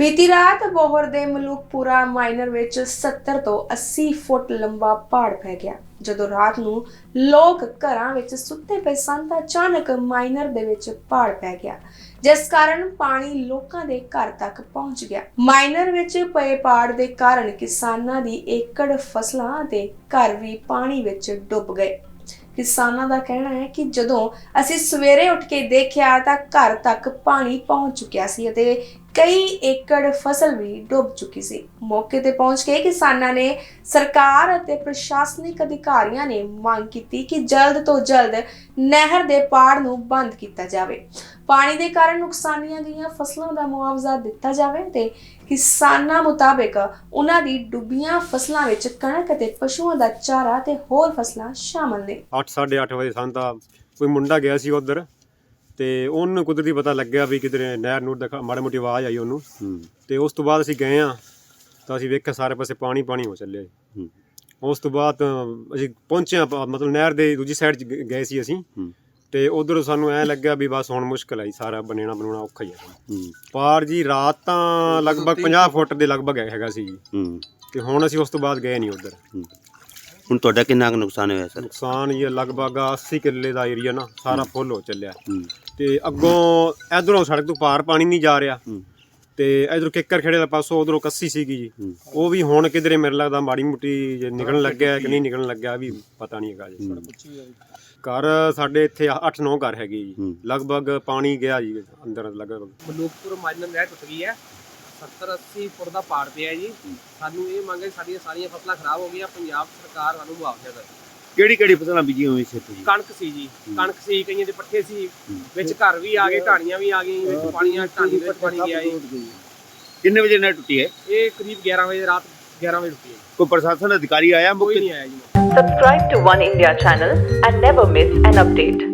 ਬੀਤੀ ਰਾਤ ਬੋਹਰ ਦੇ ਮਲੂਕਪੁਰਾ ਮਾਈਨਰ ਵਿੱਚ 70 ਤੋਂ 80 ਫੁੱਟ ਲੰਬਾ ਪਹਾੜ ਪੈ ਗਿਆ। ਜਦੋਂ ਰਾਤ ਨੂੰ ਲੋਕ ਘਰਾਂ ਵਿੱਚ ਸੁੱਤੇ ਪਏ ਸਨ ਤਾਂ ਅਚਾਨਕ ਮਾਈਨਰ ਦੇ ਵਿੱਚ ਪਹਾੜ ਪੈ ਗਿਆ, ਜਿਸ ਕਾਰਨ ਪਾਣੀ ਲੋਕਾਂ ਦੇ ਘਰ ਤੱਕ ਪਹੁੰਚ ਗਿਆ। ਮਾਈਨਰ ਵਿੱਚ ਪਏ ਪਹਾੜ ਦੇ ਕਾਰਨ ਕਿਸਾਨਾਂ ਦੀ ਏਕੜ ਫਸਲਾਂ ਤੇ ਘਰ ਵੀ ਪਾਣੀ ਵਿੱਚ ਡੁੱਬ ਗਏ। ਕਿਸਾਨਾਂ ਦਾ ਕਹਿਣਾ ਹੈ ਕਿ ਜਦੋਂ ਅਸੀਂ ਸਵੇਰੇ ਉੱਠ ਕੇ ਦੇਖਿਆ ਤਾਂ ਘਰ ਤੱਕ ਪਾਣੀ ਪਹੁੰਚ ਚੁੱਕਿਆ ਸੀ ਅਤੇ ਕਈ ਏਕੜ ਫਸਲ ਵੀ ਡੁੱਬ ਚੁੱਕੀ ਸੀ। ਮੌਕੇ ਤੇ ਪਹੁੰਚ ਕੇ ਕਿਸਾਨਾਂ ਨੇ ਸਰਕਾਰ ਅਤੇ ਪ੍ਰਸ਼ਾਸਨਿਕ ਅਧਿਕਾਰੀਆਂ ਨੇ ਮੰਗ ਕੀਤੀ ਕਿ ਜਲਦ ਤੋਂ ਜਲਦ ਨਹਿਰ ਦੇ ਪਾੜ ਨੂੰ ਬੰਦ ਕੀਤਾ ਜਾਵੇ। ਪਾਣੀ ਦੇ ਕਾਰਨ ਨੁਕਸਾਨੀਆਂ ਗਈਆਂ ਫਸਲਾਂ ਦਾ ਮੁਆਵਜ਼ਾ ਦਿੱਤਾ ਜਾਵੇ ਤੇ ਕਿਸਾਨਾਂ ਮੁਤਾਬਕ ਉਹਨਾਂ ਦੀ ਡੁੱਬੀਆਂ ਫਸਲਾਂ ਵਿੱਚ ਕਣਕ ਅਤੇ ਪਸ਼ੂਆਂ ਦਾ ਚਾਰਾ ਤੇ ਹੋਰ ਫਸਲਾਂ ਸ਼ਾਮਲ ਨੇ। 8:30 ਵਜੇ ਸਾਨੂੰ ਤਾਂ ਕੋਈ ਮੁੰਡਾ ਗਿਆ ਸੀ ਉਧਰ ਤੇ ਉਹਨੂੰ ਕੁਦਰਤੀ ਪਤਾ ਲੱਗਿਆ ਵੀ ਕਿਧਰੇ ਨਹਿਰ ਨੂਰ ਦਾ ਮਾੜੀ ਮੋਟੀ ਆਵਾਜ਼ ਆਈ ਉਹਨੂੰ। ਤੇ ਉਸ ਤੋਂ ਬਾਅਦ ਅਸੀਂ ਗਏ ਆ ਤਾਂ ਅਸੀਂ ਵੇਖਿਆ ਸਾਰੇ ਪਾਸੇ ਪਾਣੀ ਪਾਣੀ ਹੋ ਚੱਲਿਆ ਜੀ। ਉਸ ਤੋਂ ਬਾਅਦ ਅਸੀਂ ਪਹੁੰਚੇ ਮਤਲਬ ਨਹਿਰ ਦੇ ਦੂਜੀ ਸਾਈਡ ਗਏ ਸੀ ਅਸੀਂ। ਤੇ ਉਧਰ ਸਾਨੂੰ ਐ ਲੱਗਿਆ ਵੀ ਬਸ ਹੁਣ ਮੁਸ਼ਕਲ ਆਈ ਸਾਰਾ ਬਣੇਣਾ ਬਣਾਉਣਾ ਔਖਾ ਹੀ ਹੈ। ਪਾਰ ਜੀ ਰਾਤ ਤਾਂ ਲਗਭਗ 50 ਫੁੱਟ ਦੇ ਲਗਭਗ ਹੈਗਾ ਸੀ ਜੀ। ਹੂੰ। ਤੇ ਹੁਣ ਅਸੀਂ ਉਸ ਤੋਂ ਬਾਅਦ ਗਏ ਨਹੀਂ ਉਧਰ। ਹੁਣ ਤੁਹਾਡਾ ਕਿੰਨਾ ਕੁ ਨੁਕਸਾਨ ਹੋਇਆ ਸਰ? ਨੁਕਸਾਨ ਇਹ ਲਗਭਗ 80 ਕਿੱਲੇ ਦਾ ਏਰੀਆ ਨਾ ਸਾਰਾ ਫੁੱਲ ਹੋ ਚੱਲਿਆ। ਹੂੰ। ਤੇ ਅੱਗੋਂ ਇਧਰੋਂ ਸੜਕ ਤੋਂ ਪਾਰ ਪਾਣੀ ਨਹੀਂ ਜਾ ਰਿਹਾ। ਹੂੰ। ਤੇ ਇਧਰੋਂ ਕਿੱਕਰ ਖੇੜੇ ਦਾ ਪਾਸੋਂ ਉਧਰੋਂ ਕੱਸੀ ਸੀਗੀ ਜੀ। ਉਹ ਵੀ ਹੁਣ ਕਿਧਰੇ ਮੇਰੇ ਲੱਗਦਾ ਮਾੜੀ ਮੁੱਟੀ ਜੇ ਨਿਕਲਣ ਲੱਗਿਆ ਕਿ ਨਹੀਂ ਨਿਕਲਣ ਲੱਗਿਆ ਵੀ ਪਤਾ ਨਹੀਂ ਹੈਗਾ ਜੀ। ਘਰ ਸਾਡੇ ਇੱਥੇ 8-9 ਘਰ ਹੈਗੇ ਜੀ। ਲਗਭਗ ਪਾਣੀ ਗਿਆ ਜੀ ਅੰਦਰ ਲਗਭਗ। ਮਲੂਕਪੁਰ ਮਾਈਨਰ ਨਹਿਰ ਟੁੱਟ ਗਈ ਹੈ। 70 80 ਫੁੱਟ ਦਾ ਪਾੜ ਪਿਆ ਜੀ। ਸਾਨੂੰ ਇਹ ਮੰਗ ਸਾਡੀਆਂ ਸਾਰੀਆਂ ਫਸਲਾਂ ਖਰਾਬ ਹੋ ਗਈਆਂ। ਪੰਜਾਬ ਸਰਕਾਰ ਸਾਨੂੰ ਮੁਆਵਜ਼ਾ ਦੇ ਕਿਹੜੀ ਕਿਹੜੀ ਫਸਲਾਂ ਬੀਜੀਆਂ ਹੋਈਆਂ ਸੀ ਇੱਥੇ ਜੀ? ਕਣਕ ਸੀ ਜੀ। ਕਣਕ ਸੀ ਕਈਆਂ ਦੇ ਪੱਠੇ ਸੀ। ਵਿੱਚ ਘਰ ਵੀ ਆ ਗਏ ਢਾਣੀਆਂ ਵੀ ਆ ਗਈਆਂ ਵਿੱਚ ਪਾਣੀਆਂ ਢਾਣੀ ਵਿੱਚ ਪਾਣੀ ਗਿਆ ਜੀ ਕਿੰਨੇ ਵਜੇ ਨਹਿਰ ਟੁੱਟੀ ਹੈ? ਇਹ ਕਰੀਬ 11 ਵਜੇ ਰਾਤ 11 ਵਜੇ ਟੁੱਟੀ ਹੈ। ਕੋਈ ਪ੍ਰਸ਼ਾਸਨ ਅਧਿਕਾਰੀ ਆਇਆ ਕੋਈ ਮੁੱਖ? ਨਹੀਂ ਆਇਆ ਜੀ। Subscribe to One India channel and never miss an update.